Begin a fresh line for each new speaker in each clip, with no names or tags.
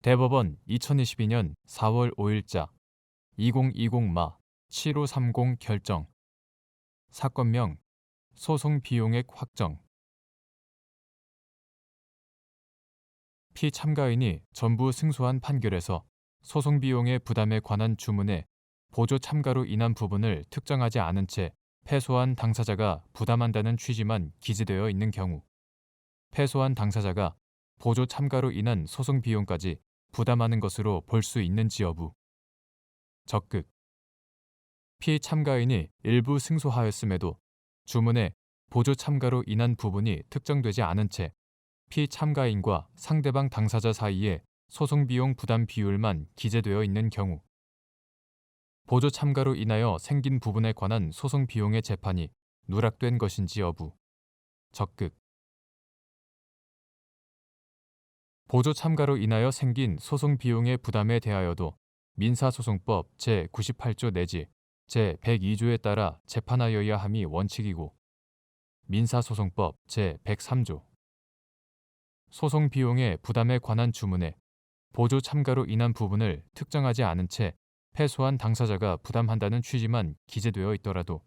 대법원 2022년 4월 5일자 2020마 7530 결정 사건명 소송 비용액 확정 피 참가인이 전부 승소한 판결에서 소송 비용의 부담에 관한 주문에 보조 참가로 인한 부분을 특정하지 않은 채 패소한 당사자가 부담한다는 취지만 기재되어 있는 경우 패소한 당사자가 보조 참가로 인한 소송 비용까지 부담하는 것으로 볼 수 있는지 여부. 적극. 피참가인이 일부 승소하였음에도 주문에 보조 참가로 인한 부분이 특정되지 않은 채 피참가인과 상대방 당사자 사이에 소송 비용 부담 비율만 기재되어 있는 경우 보조 참가로 인하여 생긴 부분에 관한 소송 비용의 재판이 누락된 것인지 여부. 적극 보조 참가로 인하여 생긴 소송 비용의 부담에 대하여도 민사소송법 제98조 내지 제102조에 따라 재판하여야 함이 원칙이고 민사소송법 제103조. 소송 비용의 부담에 관한 주문에 보조 참가로 인한 부분을 특정하지 않은 채 패소한 당사자가 부담한다는 취지만 기재되어 있더라도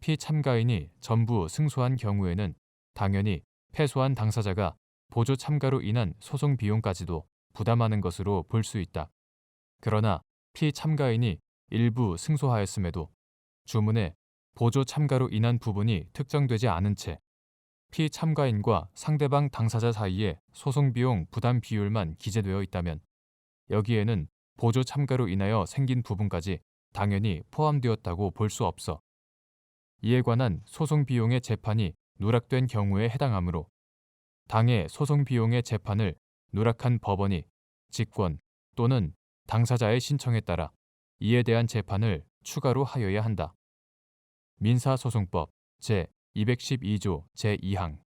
피 참가인이 전부 승소한 경우에는 당연히 패소한 당사자가 보조 참가로 인한 소송 비용까지도 부담하는 것으로 볼 수 있다. 그러나 피 참가인이 일부 승소하였음에도 주문에 보조 참가로 인한 부분이 특정되지 않은 채 피 참가인과 상대방 당사자 사이에 소송 비용 부담 비율만 기재되어 있다면 여기에는 보조 참가로 인하여 생긴 부분까지 당연히 포함되었다고 볼 수 없어 이에 관한 소송 비용의 재판이 누락된 경우에 해당하므로 당해 소송 비용의 재판을 누락한 법원이 직권 또는 당사자의 신청에 따라 이에 대한 재판을 추가로 하여야 한다. 민사소송법 제212조 제2항